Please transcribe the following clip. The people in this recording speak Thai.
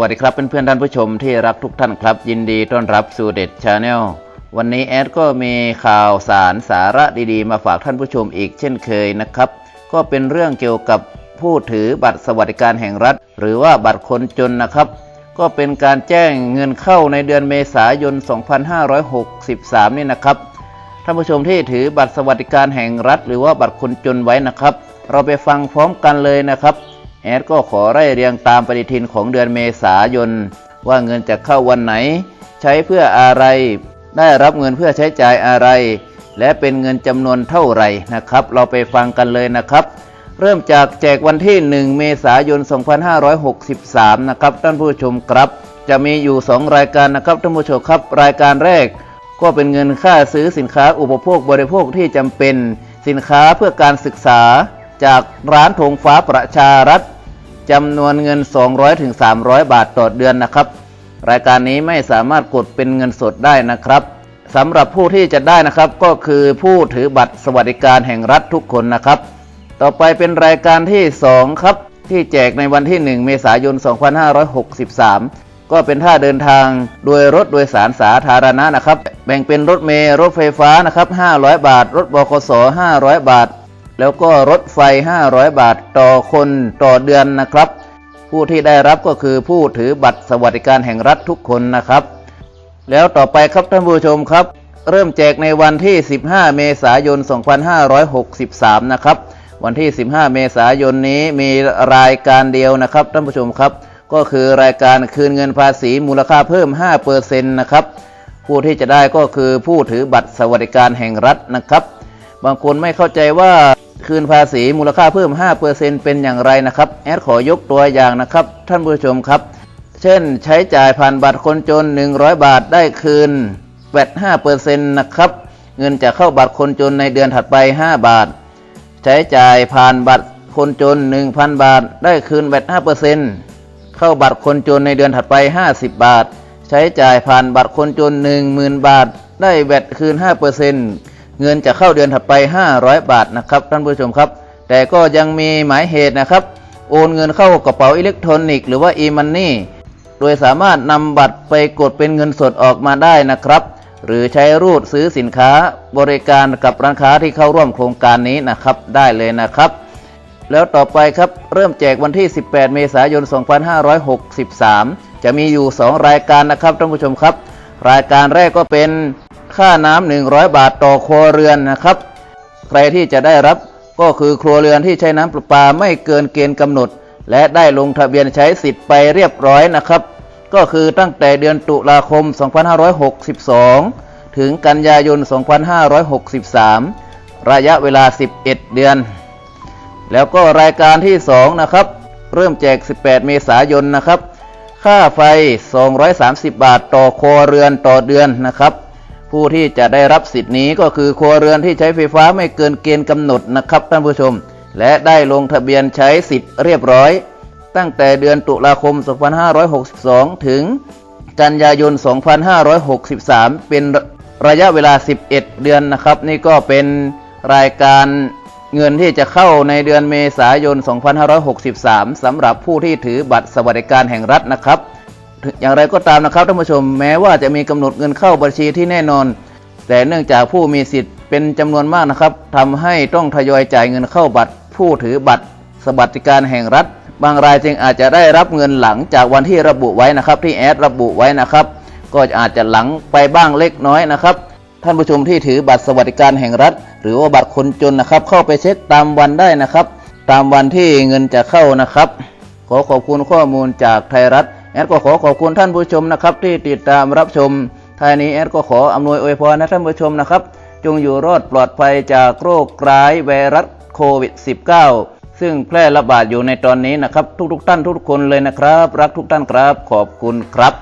วัสดีครับเพื่อนๆท่านผู้ชมที่รักทุกท่านครับ ยินดีต้อนรับสู่เด็ดชาแนลวันนี้แอดก็มีข่าวสารสาระดีๆ มาฝากท่านผู้ชมอีกเช่นเคยนะครับ ก็เป็นเรื่องเกี่ยวกับผู้ถือบัตรสวัสดิการแห่งรัฐ หรือว่าบัตรคนจนนะครับ ก็เป็นการแจ้งเงินเข้าในเดือนเมษายน 2563 นี่นะครับท่านผู้ชมที่ถือบัตรสวัสดิการแห่งรัฐ หรือว่าบัตรคนจนไว้นะครับ เราไปฟังพร้อมกันเลยนะครับ แอดก็ขอไล่เรียงตามปฏิทินของเดือนเมษายน ว่าเงินจะเข้าวันไหน ใช้เพื่ออะไร ได้รับเงินเพื่อใช้จ่ายอะไร และเป็นเงินจำนวนเท่าไหร่นะครับ เราไปฟังกันเลยนะครับ เริ่มจากแจกวันที่ 1 เมษายน 2563 นะครับท่านผู้ชมครับ จะมีอยู่ 2 รายการนะครับท่านผู้ชมครับ รายการแรก ก็เป็นเงินค่าซื้อสินค้าอุปโภคบริโภคที่จำเป็น สินค้าเพื่อการศึกษา จากร้านธงฟ้าประชารัฐ จำนวนเงิน 200-300ถึง300 บาทต่อเดือนนะครับ รายการนี้ไม่สามารถกดเป็นเงินสดได้นะครับสำหรับผู้ที่จะได้นะครับก็คือผู้ถือบัตรสวัสดิการแห่งรัฐทุกคนนะครับ ต่อไปเป็นรายการที่ 2 ครับ ที่แจกในวันที่ 1 เมษายน 2563 ก็เป็นท่าเดินทางโดยรถโดยสารสาธารณะนะครับ แบ่งเป็นรถเมล์รถไฟฟ้านะครับ 500 บาท รถบขส500 บาท แล้วก็รถไฟ 500 บาทต่อคนต่อเดือนนะครับ ผู้ที่ได้รับก็คือผู้ถือบัตรสวัสดิการแห่งรัฐทุกคนนะครับ แล้วต่อไปครับท่านผู้ชมครับ เริ่มแจกในวันที่ 15 เมษายน 2563 นะครับ วันที่ 15 เมษายนนี้มีรายการเดียวนะครับท่านผู้ชมครับ ก็คือรายการคืนเงินภาษีมูลค่าเพิ่ม 5%นะครับ ผู้ที่จะได้ก็คือผู้ถือบัตรสวัสดิการแห่งรัฐนะครับ บางคนไม่เข้าใจว่าคืนภาษีมูลค่าเพิ่ม 5%เป็นอย่างไรนะครับ แอดขอยกตัวอย่างนะครับ ท่านผู้ชมครับ เช่นใช้จ่ายผ่านบัตรคนจน 100 บาทได้คืนแวด5%นะครับ เงินจะเข้าบัตรคนจนในเดือนถัดไป 5 บาท ใช้จ่ายผ่านบัตรคนจน 1,000 บาท ได้คืนแวด5%เข้าบัตรคนจนในเดือนถัดไป 50 บาท ใช้จ่ายผ่านบัตรคนจน 10,000 บาท ได้แวดคืน5%เเงินจะเข้าเดือนถัดไป 500 บาทนะครับท่านผู้ชมครับ แต่ก็ยังมีหมายเหตุนะครับ โอนเงินเข้ากระเป๋าอิเล็กทรอนิกส์หรือว่า e-money โดยสามารถนำบัตรไปกดเป็นเงินสดออกมาได้นะครับ หรือใช้รูดซื้อสินค้าบริการกับร้านค้าที่เข้าร่วมโครงการนี้นะครับได้เลยนะครับแล้วต่อไปครับเริ่มแจกวันที่ 18 เมษายน 2563 จะมีอยู่ 2 รายการนะครับท่านผู้ชมครับ รายการแรกก็เป็น ค่าน้ำ100บาทต่อครัวเรือนนะครับ ใครที่จะได้รับก็คือครัวเรือนที่ใช้น้ำประปาไม่เกินเกณฑ์กำหนด และได้ลงทะเบียนใช้สิทธิ์ไปเรียบร้อยนะครับ ก็คือตั้งแต่เดือนตุลาคม 2562 ถึงกันยายน 2563 ระยะเวลา 11 เดือน แล้วก็รายการที่ 2 นะครับ เริ่มแจก 18 เมษายนนะครับ ค่าไฟ 230 บาทต่อครัวเรือนต่อเดือนนะครับ ผู้ที่จะได้รับสิทธิ์นี้ก็คือครัวเรือนที่ใช้ไฟฟ้าไม่เกินเกณฑ์กำหนดนะครับท่านผู้ชม และได้ลงทะเบียนใช้สิทธิ์เรียบร้อย ตั้งแต่เดือนตุลาคม 2562 ถึงกันยายน 2563 เป็นระยะเวลา 11 เดือนนะครับ นี่ก็เป็นรายการเงินที่จะเข้าในเดือนเมษายน 2563 สำหรับผู้ที่ถือบัตรสวัสดิการแห่งรัฐนะครับ อย่างไรก็ตามนะครับท่านผู้ชมแม้ว่าจะมีกำหนดเงินเข้าบัญชีที่แน่นอน แต่เนื่องจากผู้มีสิทธิ์เป็นจำนวนมากนะครับทำให้ต้องทยอยจ่ายเงินเข้าบัตร ผู้ถือบัตร สวัสดิการแห่งรัฐ บางรายจึงอาจจะได้รับเงินหลังจากวันที่ระบุไว้นะครับ ที่แอดระบุไว้นะครับ ก็อาจจะหลังไปบ้างเล็กน้อยนะครับ ท่านผู้ชมที่ถือบัตรสวัสดิการแห่งรัฐ หรือว่าบัตรคนจนนะครับ เข้าไปเช็คตามวันได้นะครับ ตามวันที่เงินจะเข้านะครับ ขอขอบคุณข้อมูลจากไทยรัฐ แอดก็ขอขอบคุณท่านผู้ชมนะครับที่ติดตามรับชมท้ายนี้แอดก็ขออำนวยอวยพรนะท่านผู้ชมนะครับ จงอยู่รอดปลอดภัยจากโรคร้ายไวรัสโควิด -19 ซึ่งแพร่ระบาดอยู่ในตอนนี้นะครับ ทุกๆท่านทุกคนเลยนะครับ รักทุกท่านครับ ขอบคุณครับ